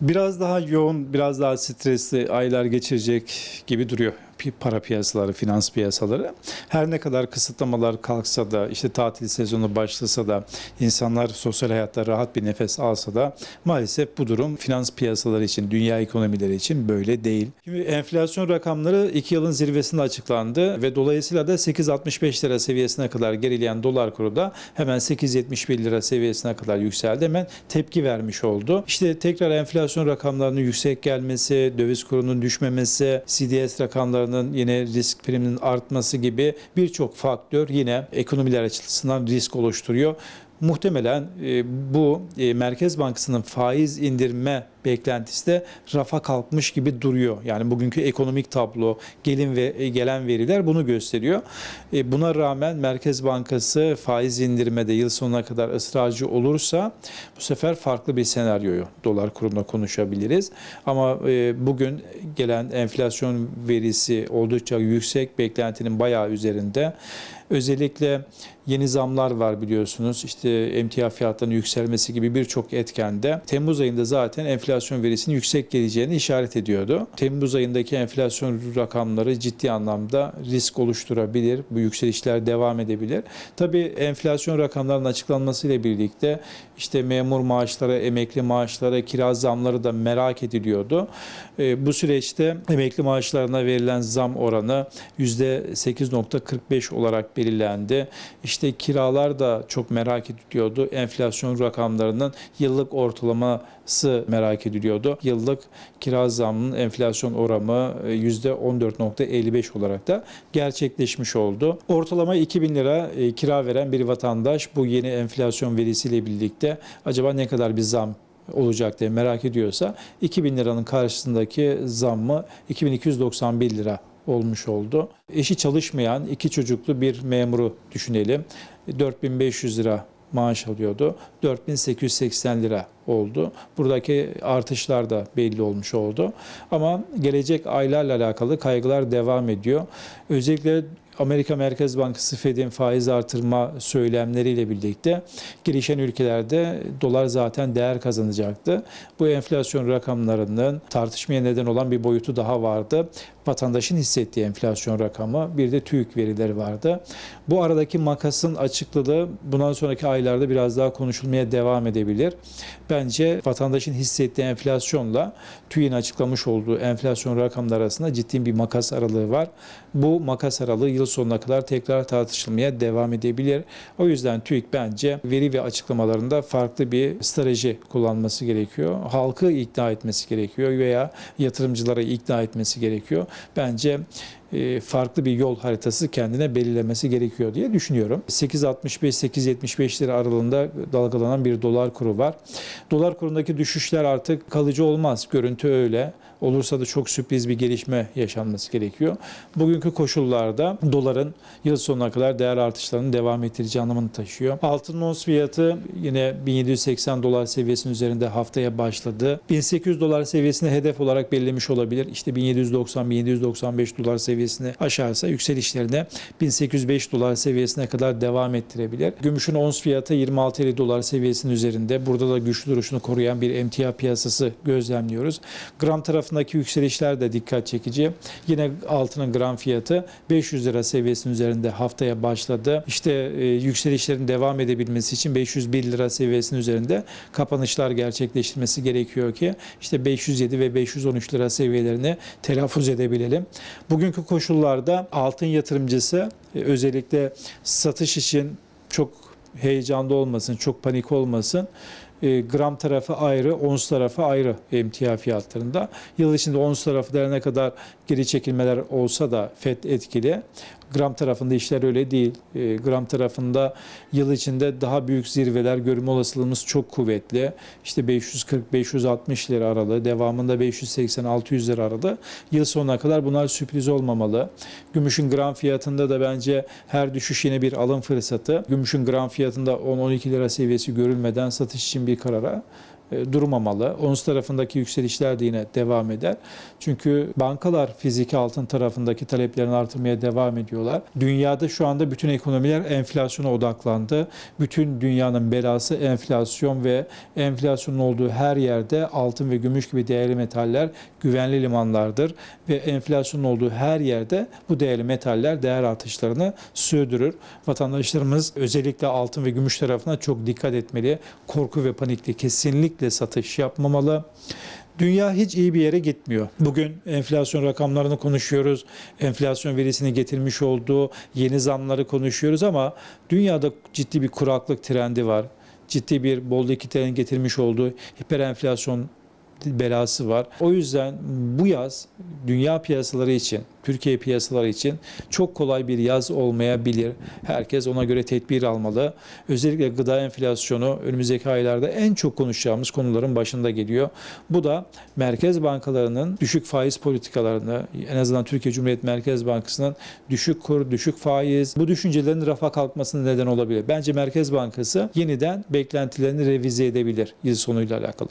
Biraz daha yoğun, biraz daha stresli aylar geçirecek gibi duruyor para piyasaları, finans piyasaları. Her ne kadar kısıtlamalar kalksa da, işte tatil sezonu başlasa da, insanlar sosyal hayatta rahat bir nefes alsa da maalesef bu durum finans piyasaları için, dünya ekonomileri için böyle değil. Şimdi enflasyon rakamları 2 yılın zirvesinde açıklandı ve dolayısıyla da 8.65 lira seviyesine kadar gerileyen dolar kuru da hemen 8.71 lira seviyesine kadar yükseldi. Hemen tepki vermiş oldu. İşte tekrar enflasyon rakamlarının yüksek gelmesi, döviz kurunun düşmemesi, CDS rakamlarının yine risk priminin artması gibi birçok faktör yine ekonomiler açısından risk oluşturuyor. Muhtemelen e, bu e, Merkez Bankası'nın faiz indirme beklentisi de rafa kalkmış gibi duruyor. Yani bugünkü ekonomik tablo, gelin ve e, gelen veriler bunu gösteriyor. E, buna rağmen Merkez Bankası faiz indirmede yıl sonuna kadar ısrarcı olursa bu sefer farklı bir senaryoyu dolar kuruna konuşabiliriz. Ama e, bugün gelen enflasyon verisi oldukça yüksek, beklentinin bayağı üzerinde. Özellikle yeni zamlar var biliyorsunuz. İşte emtia fiyatlarının yükselmesi gibi birçok etkende Temmuz ayında zaten enflasyon verisinin yüksek geleceğini işaret ediyordu. Temmuz ayındaki enflasyon rakamları ciddi anlamda risk oluşturabilir. Bu yükselişler devam edebilir. Tabii enflasyon rakamlarının açıklanmasıyla birlikte işte memur maaşları, emekli maaşları, kira zamları da merak ediliyordu. E, bu süreçte emekli maaşlarına verilen zam oranı %8.45 olarak belirlendi. İşte kiralar da çok merak ediliyordu. Enflasyon rakamlarının yıllık ortalaması merak ediliyordu. Yıllık kira zammının enflasyon oranı e, %14.55 olarak da gerçekleşmiş oldu. Ortalama 2000 lira e, kira veren bir vatandaş bu yeni enflasyon verisiyle birlikte acaba ne kadar bir zam olacak diye merak ediyorsa 2000 liranın karşısındaki zammı 2291 lira olmuş oldu. Eşi çalışmayan iki çocuklu bir memuru düşünelim. 4500 lira maaş alıyordu. 4880 lira oldu. Buradaki artışlar da belli olmuş oldu. Ama gelecek aylarla alakalı kaygılar devam ediyor. Özellikle Amerika Merkez Bankası Fed'in faiz artırma söylemleriyle birlikte gelişen ülkelerde dolar zaten değer kazanacaktı. Bu enflasyon rakamlarının tartışmaya neden olan bir boyutu daha vardı. Vatandaşın hissettiği enflasyon rakamı bir de TÜİK verileri vardı. Bu aradaki makasın açıklığı bundan sonraki aylarda biraz daha konuşulmaya devam edebilir. Bence vatandaşın hissettiği enflasyonla TÜİK'in açıklamış olduğu enflasyon rakamları arasında ciddi bir makas aralığı var. Bu makas aralığı yıl sonuna kadar tekrar tartışılmaya devam edebilir. O yüzden TÜİK bence veri ve açıklamalarında farklı bir strateji kullanması gerekiyor. Halkı ikna etmesi gerekiyor veya yatırımcılara ikna etmesi gerekiyor. Bence farklı bir yol haritası kendine belirlemesi gerekiyor diye düşünüyorum. 8.65-8.75 lira aralığında dalgalanan bir dolar kuru var. Dolar kurundaki düşüşler artık kalıcı olmaz. Görüntü öyle. Olursa da çok sürpriz bir gelişme yaşanması gerekiyor. Bugünkü koşullarda doların yıl sonuna kadar değer artışlarının devam ettireceği anlamını taşıyor. Altın ons fiyatı yine 1780 dolar seviyesinin üzerinde haftaya başladı. 1800 dolar seviyesini hedef olarak belirlemiş olabilir. İşte 1790-1795 dolar seviyesini aşarsa yükselişlerine 1805 dolar seviyesine kadar devam ettirebilir. Gümüşün ons fiyatı 26 dolar seviyesinin üzerinde. Burada da güçlü duruşunu koruyan bir emtia piyasası gözlemliyoruz. Gram tarafındaki yükselişler de dikkat çekici. Yine altının gram fiyatı 500 lira seviyesinin üzerinde haftaya başladı. İşte e, yükselişlerin devam edebilmesi için 501 lira seviyesinin üzerinde kapanışlar gerçekleştirmesi gerekiyor ki işte 507 ve 513 lira seviyelerini telaffuz edebilelim. Bugünkü koşullarda altın yatırımcısı e, özellikle satış için çok heyecanlı olmasın, çok panik olmasın. E, gram tarafı ayrı, ons tarafı ayrı emtia fiyatlarında. Yıl içinde ons tarafı der ne kadar geri çekilmeler olsa da FED etkili. Gram tarafında işler öyle değil. E, gram tarafında yıl içinde daha büyük zirveler görme olasılığımız çok kuvvetli. İşte 540-560 lira aralığı, devamında 580-600 lira aralığı. Yıl sonuna kadar bunlar sürpriz olmamalı. Gümüşün gram fiyatında da bence her düşüş yine bir alım fırsatı. Gümüşün gram fiyatında 10-12 lira seviyesi görülmeden satış için bir karara durmamalı. Ons tarafındaki yükselişler de yine devam eder. Çünkü bankalar fiziki altın tarafındaki taleplerini artırmaya devam ediyorlar. Dünyada şu anda bütün ekonomiler enflasyona odaklandı. Bütün dünyanın belası enflasyon ve enflasyonun olduğu her yerde altın ve gümüş gibi değerli metaller güvenli limanlardır ve enflasyonun olduğu her yerde bu değerli metaller değer artışlarını sürdürür. Vatandaşlarımız özellikle altın ve gümüş tarafına çok dikkat etmeli. Korku ve panikle kesinlikle satış yapmamalı. Dünya hiç iyi bir yere gitmiyor. Bugün enflasyon rakamlarını konuşuyoruz. Enflasyon verisini getirmiş olduğu yeni zamları konuşuyoruz ama dünyada ciddi bir kuraklık trendi var. Ciddi bir bol likiditenin getirmiş olduğu hiperenflasyon belası var. O yüzden bu yaz dünya piyasaları için, Türkiye piyasaları için çok kolay bir yaz olmayabilir. Herkes ona göre tedbir almalı. Özellikle gıda enflasyonu önümüzdeki aylarda en çok konuşacağımız konuların başında geliyor. Bu da merkez bankalarının düşük faiz politikalarını, en azından Türkiye Cumhuriyet Merkez Bankası'nın düşük kur, düşük faiz, bu düşüncelerin rafa kalkmasına neden olabilir. Bence Merkez Bankası yeniden beklentilerini revize edebilir yıl sonuyla alakalı.